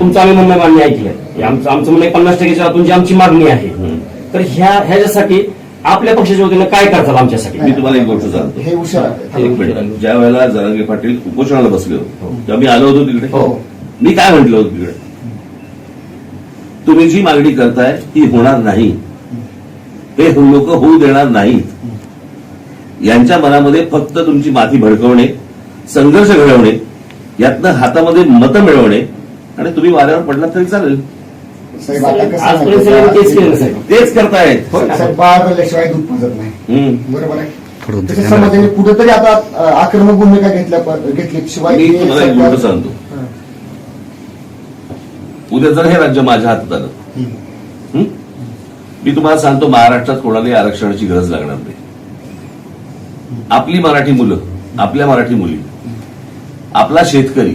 तुमचं आम्ही म्हणणं मान्य ऐकलं की आमचं आमचं म्हणणं आहे पन्नास टक्केच्या आतून जी आमची मागणी आहे. तर ह्या ह्याच्यासाठी आपल्या पक्षाच्या वतीनं काय करतात आमच्यासाठी? मी तुम्हाला एक गोष्ट सांगतो. हे एक मिनिट. ज्या वेळेला जरांगे पाटील उपोषणाला बसले होते तेव्हा मी आलो होतो तिकडे. हो. मी काय म्हटलं होतं तिकडे? तुम्ही जी मागणी करताय ती होणार नाही. हे लोक होऊ देणार नाहीत यांच्या मनामध्ये फक्त तुमची माती भडकवणे संघर्ष घडवणे यातनं हातामध्ये मतं मिळवणे आणि तुम्ही वाऱ्यावर पडलात तरी चालेल. साहेब आता कसं आजपर्यंत माहिती सगळ्यांनी तेच केलं आहे साहेब. तेच करतायत. हो ना? साहेब बाळ झाल्याशिवाय दूध पाजत नाही. हम्म. बरोबर आहे? तसं समाजाने कुठेतरी आता अ, आक्रमक भूमिका घेतल्या प- घेतल्याशिवाय मी हे तुम्हाला एक सरकार- गोष्ट सांगतो. हं. उद्या जर हे राज्य माझ्या हातात आलं हं. हं? मी तुम्हाला सांगतो महाराष्ट्रात कोणालाही आरक्षणाची गरज लागणार नाही. आपली मराठी मुलं आपल्या मराठी मुली आपला शेतकरी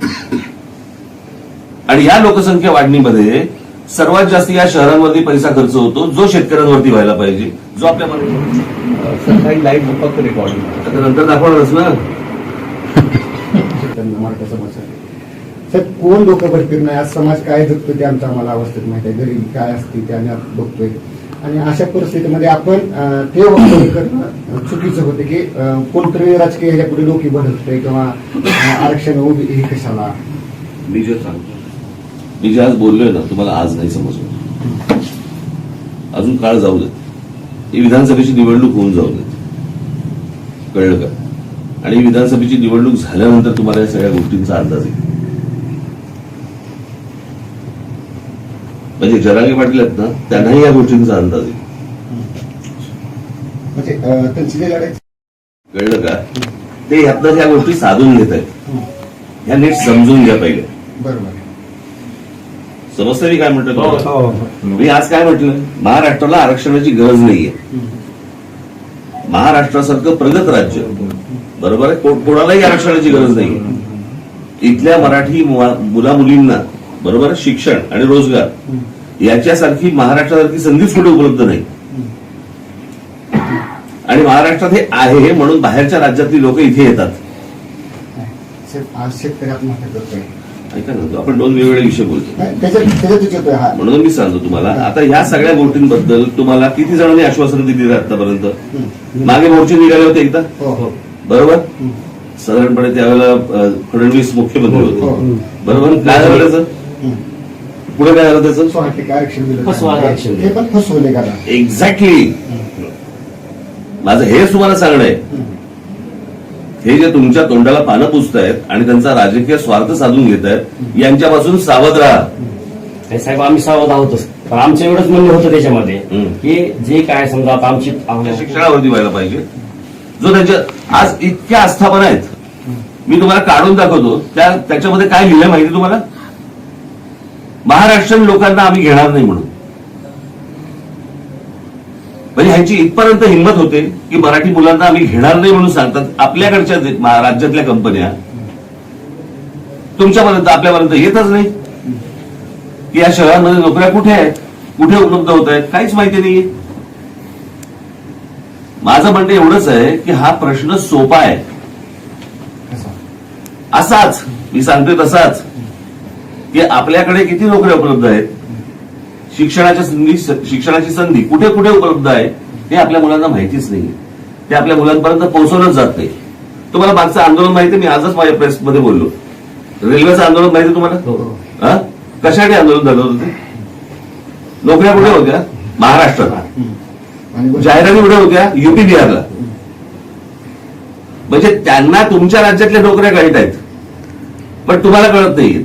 आणि या लोकसंख्या वाढणीमध्ये सर्वात जास्त या शहरांवरती पैसा खर्च होतो जो शेतकऱ्यांवरती व्हायला पाहिजे जो आपल्या सकाळी लाईव्ह फक्त रेकॉर्डिंग आता नंतर दाखवणारच ना. त्यांना मराठा समाजासाठी साहेब कोण डोकं भरतील नाही आज समाज काय जगतो ते आमचं आम्हाला अवस्थेत माहिती आहे. गरिबी काय असते ते आम्ही आता बघतोय. आणि अशा परिस्थितीमध्ये आपण ते वक्तव्य करणं चुकीचं होतं की कोणतरी राजकीय ह्याच्या पुढे डोकी भरतोय किंवा आरक्षण उभी हे कशाला? मी जे सांगतो मी जे आज बोललोय ना तुम्हाला आज नाही समजलं. अजून काळ जाऊ देत. ही विधानसभेची निवडणूक होऊन जाऊ देत. कळलं का? आणि विधानसभेची निवडणूक झाल्यानंतर तुम्हाला या सगळ्या गोष्टींचा अंदाज येईल. म्हणजे जरांगे पाटील आहेत ना त्यांनाही या गोष्टींचा अंदाज येईल म्हणजे लढाई कळलं का? ते ह्यातनं ह्या गोष्टी साधून घेत आहेत. ह्या नीट समजून घ्या पहिले. समजतं मी काय म्हणतो हो, तुम्हाला? मी आज काय म्हटलं? महाराष्ट्राला आरक्षणाची गरज नाहीये. महाराष्ट्रासारखं प्रगत राज्य. बरोबर आहे? कोणालाही आरक्षणाची गरज नाहीये. इथल्या मराठी मुला मुलींना बरोबर? आहे? शिक्षण आणि रोजगार. याच्यासारखी महाराष्ट्रासारखी संधीच कुठे उपलब्ध नाही. आणि महाराष्ट्रात हे आहे म्हणून बाहेरच्या राज्यातली लोक इथे येतात. ऐका ना आपण दोन वेगवेगळे विषय बोलतो. हा. म्हणून मी सांगतो तुम्हाला आता ह्या सगळ्या गोष्टींबद्दल तुम्हाला किती जणांनी आश्वासन दिली आतापर्यंत? मागे मोर्चे निघाले होते एकदा? हो हो. बरोबर? साधारणपणे त्यावेळेला फडणवीस मुख्यमंत्री हो. होते. बरोबर? काय झालं. पुढे काय झालं त्याचं. हे पण फसवले का एक्झॅक्टली माझं हेच तुम्हाला सांगणं आहे. हे जे तुमच्या तोंडाला पानं पुसतायत आणि त्यांचा राजकीय स्वार्थ साधून घेत आहेत यांच्यापासून सावध राहा. नाही साहेब आम्ही सावध आहोतच. पण आमचं एवढंच म्हणणं होतं त्याच्यामध्ये. की जे काय समजा आता आमची शिक्षणावरती व्हायला पाहिजे. जो त्यांच्या आज इतक्या आस्थापना आहेत. मी तुम्हाला काढून दाखवतो. त्या त्याच्यामध्ये काय लिहिलंय माहिती तुम्हाला? महाराष्ट्रीयन लोकांना आम्ही घेणार नाही म्हणून. म्हणजे ह्यांची इथपर्यंत हिंमत होते की मराठी मुलांना आम्ही घेणार नाही म्हणून सांगतात. आपल्याकडच्या राज्यातल्या कंपन्या तुमच्यापर्यंत आपल्यापर्यंत येतच नाही. की या शहरांमध्ये नोकऱ्या कुठे आहेत? कुठे उपलब्ध होत आहेत? काहीच माहिती नाहीये. माझं म्हणणं एवढंच आहे की हा प्रश्न सोपा आहे. असाच. मी सांगतोय तसाच. की आपल्याकडे किती नोकऱ्या उपलब्ध आहेत? शिक्षणाच्या संधी शिक्षणाची संधी कुठे कुठे उपलब्ध आहे हे आपल्या मुलांना माहितीच नाही. ते आपल्या मुलांपर्यंत पोहोचवलंच जात नाही. तुम्हाला मागचं आंदोलन माहिती? मी आजच माझ्या प्रेसमध्ये बोललो. रेल्वेचं आंदोलन माहिती तुम्हाला? हो. हा? कशासाठी आंदोलन झालं होतं ते? नोकऱ्या कुठे होत्या? महाराष्ट्रात. जाहिराती कुठे होत्या? युपी बिहारला. म्हणजे त्यांना तुमच्या राज्यातल्या नोकऱ्या कळत आहेत. पण तुम्हाला कळत नाही